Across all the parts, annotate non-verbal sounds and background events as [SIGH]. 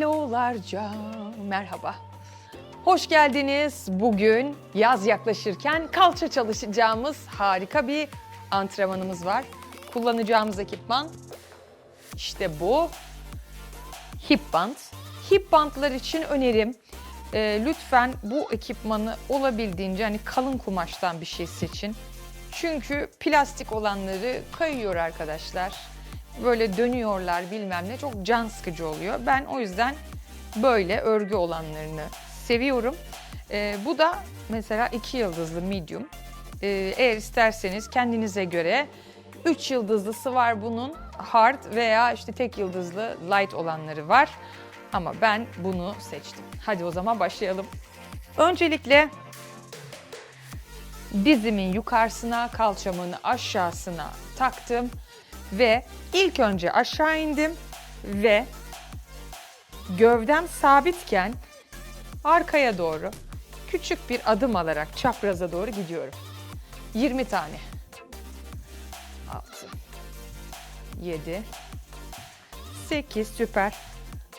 Hello'larca merhaba. Hoş geldiniz. Bugün yaz yaklaşırken kalça çalışacağımız harika bir antrenmanımız var. Kullanacağımız ekipman işte bu. Hip band. Hip bandlar için önerim e, lütfen bu ekipmanı olabildiğince hani kalın kumaştan bir şey seçin. Çünkü plastik olanları kayıyor arkadaşlar. Böyle dönüyorlar bilmem ne çok can sıkıcı oluyor. Ben o yüzden böyle örgü olanlarını seviyorum. E, bu da mesela iki yıldızlı medium. E, eğer isterseniz kendinize göre 3 yıldızlısı var bunun. Hard veya işte tek yıldızlı light olanları var. Ama ben bunu seçtim. Hadi o zaman başlayalım. Öncelikle dizimin yukarısına, kalçamın aşağısına taktım ve ilk önce aşağı indim ve gövdem sabitken arkaya doğru küçük bir adım alarak çapraza doğru gidiyorum. 20 tane. 6 7 8 süper.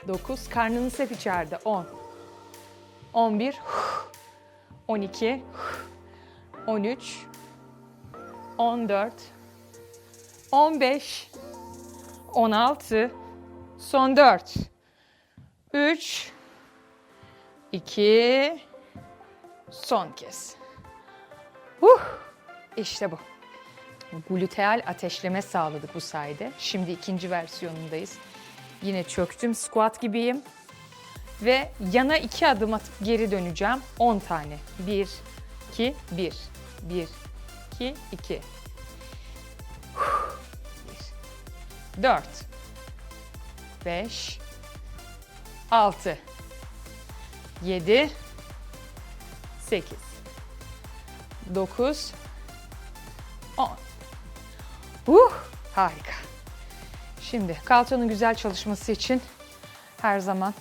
9 karnınız hep içeride. 10 11 12 13 14 15 16 son 4 3 2 son kez. Huh, işte bu. Gluteal ateşleme sağladık bu sayede. Şimdi ikinci versiyonundayız. Yine çöktüm, squat gibiyim. Ve yana iki adım atıp geri döneceğim. 10 tane. 1, 2, 1, 1, 2, 2. 4, 5, 6, 7, 8, 9, 10. Uh, harika. Şimdi kalçanın güzel çalışması için her zaman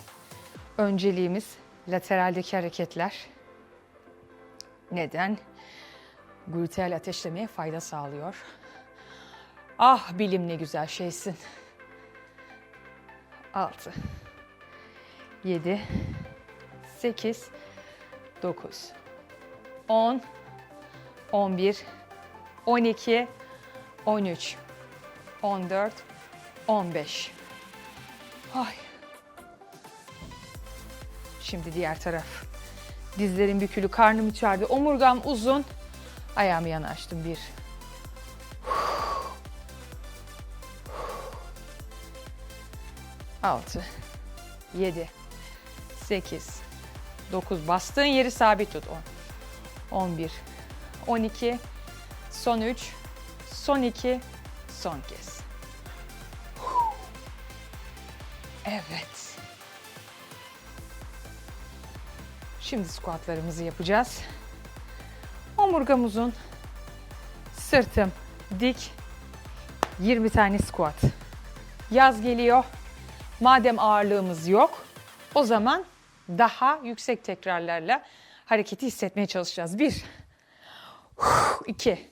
önceliğimiz lateraldeki hareketler. Neden? Gluteal ateşlemeye fayda sağlıyor. Ah bilim ne güzel şeysin. 6 7 8 9 10 11 12 13 14 15 Ay. Şimdi diğer taraf. Dizlerim bükülü, karnım içeride, omurgam uzun. Ayağımı yana açtım. Bir. Altı. Yedi. Sekiz. Dokuz. Bastığın yeri sabit tut. On. On bir. On iki. Son üç. Son iki. Son kez. Evet. Şimdi squatlarımızı yapacağız. Omurgam uzun. Sırtım dik. 20 tane squat. Yaz geliyor. Madem ağırlığımız yok, o zaman daha yüksek tekrarlarla hareketi hissetmeye çalışacağız. Bir, [LAUGHS] iki,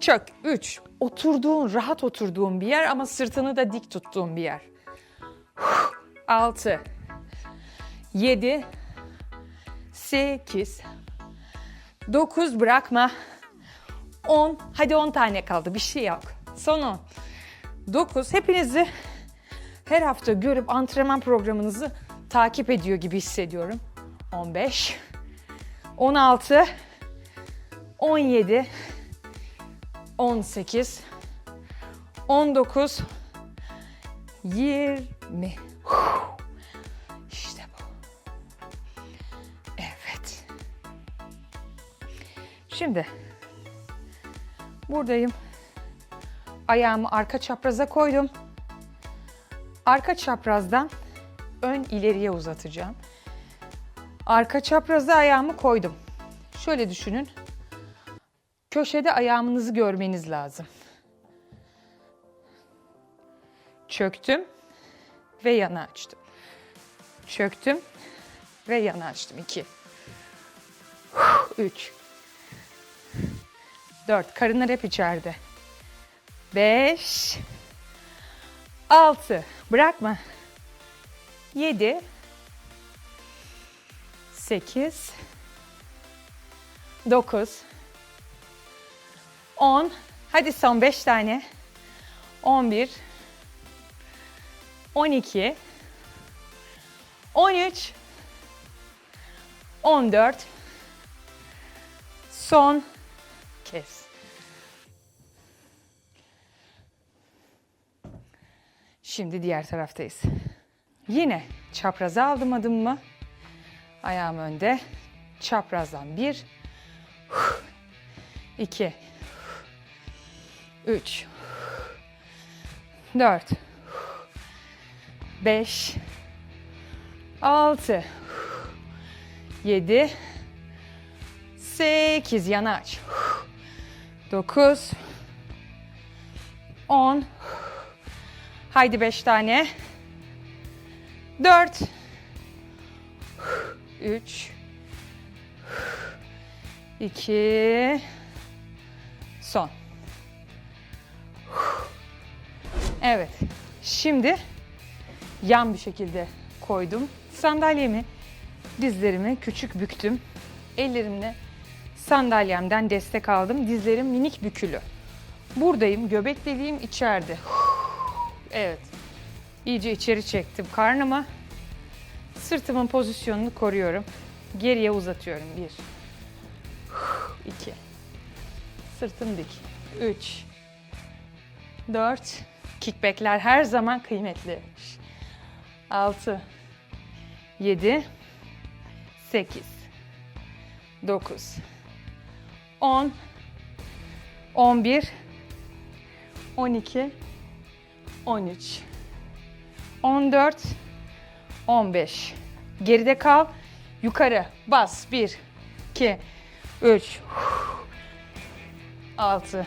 çök, üç. Oturduğun, rahat oturduğun bir yer ama sırtını da dik tuttuğun bir yer. 6 7 8 9 bırakma 10 hadi 10 tane kaldı bir şey yok son 10 9 hepinizi her hafta görüp antrenman programınızı takip ediyor gibi hissediyorum 15 16 17 18 19 20. İşte bu. Evet. Şimdi buradayım. Ayağımı arka çapraza koydum. Arka çaprazdan ön ileriye uzatacağım. Arka çapraza ayağımı koydum. Şöyle düşünün. Köşede ayağınızı görmeniz lazım. Çöktüm ve yana açtım. Çöktüm ve yana açtım. 2 3 4 Karınlar hep içeride. 5 6 Bırakma. 7 8 9 10 Hadi son 5 tane. 11 12 13 14 Son kez. Şimdi diğer taraftayız. Yine çapraza aldım adımımı. Ayağım önde. Çaprazdan bir, iki, üç, dört, beş, altı, yedi, sekiz. Yana aç. Dokuz, on. Haydi beş tane. Dört, üç, iki, son. Evet. Şimdi yan bir şekilde koydum. Sandalyemi, dizlerimi küçük büktüm. Ellerimle sandalyemden destek aldım. Dizlerim minik bükülü. Buradayım. Göbek deliğim içeride. Evet. İyice içeri çektim karnıma. Sırtımın pozisyonunu koruyorum. Geriye uzatıyorum. Bir. iki. Sırtım dik. Üç. Dört. Kickbackler her zaman kıymetli. Altı. Yedi. Sekiz. Dokuz. On. On bir. On iki. On üç. On dört. 15. Geride kal. Yukarı. Bas. 1, 2, 3, 6,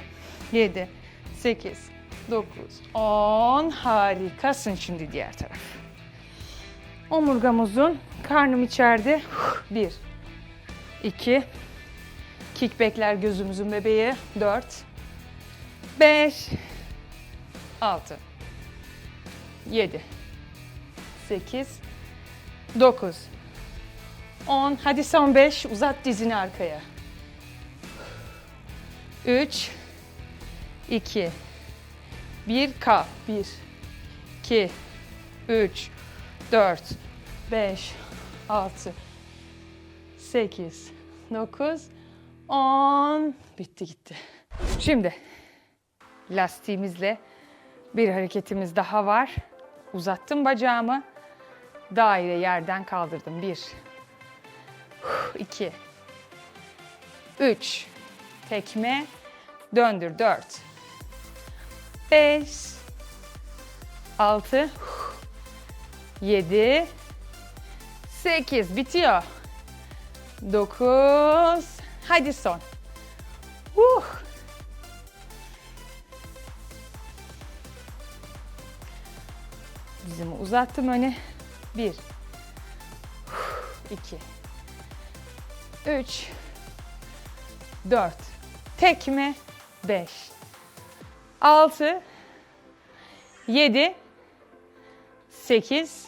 7, 8, 9, 10. Harikasın şimdi diğer taraf. Omurgam uzun. Karnım içeride. 1, 2, kickbackler gözümüzün bebeği. 4, 5, 6, 7, 8, 9, 10. Hadi son 5. Uzat dizini arkaya. 3, 2, 1. Kal. 1, 2, 3, 4, 5, 6, 8, 9, 10. Bitti gitti. Şimdi lastiğimizle bir hareketimiz daha var. Uzattım bacağımı. Daire yerden kaldırdım. Bir, iki, üç, tekme, döndür. Dört, beş, altı, yedi, sekiz. Bitiyor. Dokuz. Hadi son. Uh. Dizimi uzattım öne. Bir. iki, Üç. Dört. Tekme. Beş. Altı. Yedi. Sekiz.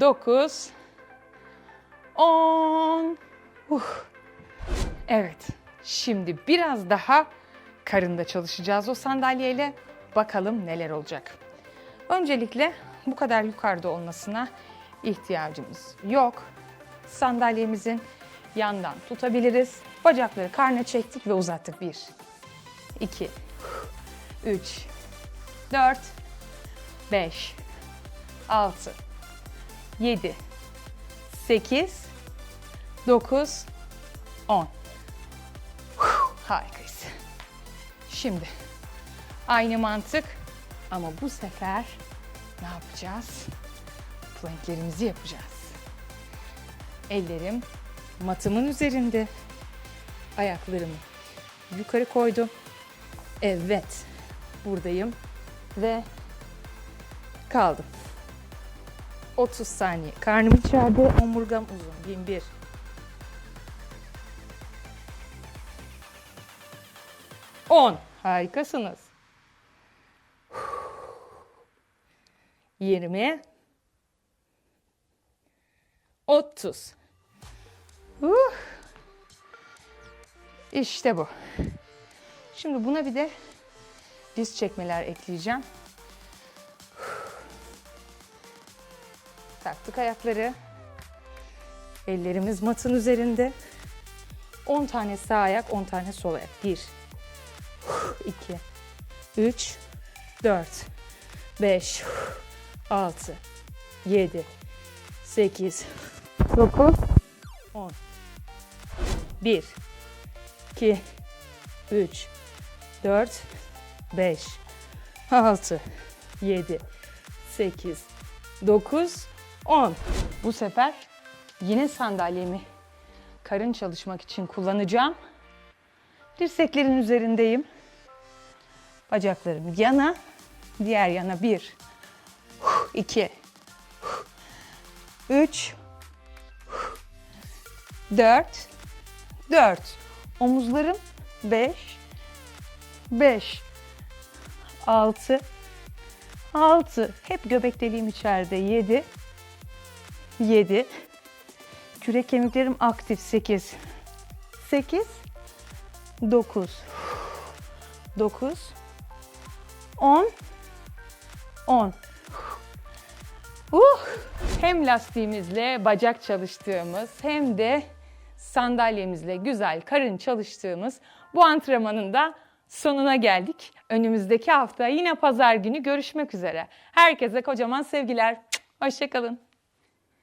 Dokuz. On. Uh. Evet. Şimdi biraz daha karında çalışacağız o sandalyeyle. Bakalım neler olacak. Öncelikle bu kadar yukarıda olmasına ihtiyacımız yok. Sandalyemizin yandan tutabiliriz. Bacakları karna çektik ve uzattık. 1, 2, 3, 4, 5, 6, 7, 8, 9, 10. Harikayız. Şimdi aynı mantık ama bu sefer ne yapacağız? Planklerimizi yapacağız. Ellerim matımın üzerinde. Ayaklarımı yukarı koydum. Evet. Buradayım ve kaldım. 30 saniye. Karnım içeride, omurgam uzun. 1001. On. Harikasınız. 20 30. Uh. İşte bu. Şimdi buna bir de diz çekmeler ekleyeceğim. Taktık ayakları. Ellerimiz matın üzerinde. 10 tane sağ ayak, 10 tane sol ayak. 1, 2, 3, 4, 5, 6, 7, 8, 9, 10. 1, 2, 3, 4, 5, 6, 7, 8, 9, 10. Bu sefer yine sandalyemi karın çalışmak için kullanacağım. Dirseklerin üzerindeyim. Bacaklarım yana, diğer yana 1, 2, 3, 4, 4. Omuzlarım 5, 5, 6, 6. Hep göbek deliğim içeride 7, 7. Kürek kemiklerim aktif. 8, 8, 9, 9, 10, 10. Uh! Hem lastiğimizle bacak çalıştığımız hem de sandalyemizle güzel karın çalıştığımız bu antrenmanın da sonuna geldik. Önümüzdeki hafta yine pazar günü görüşmek üzere. Herkese kocaman sevgiler. Hoşçakalın.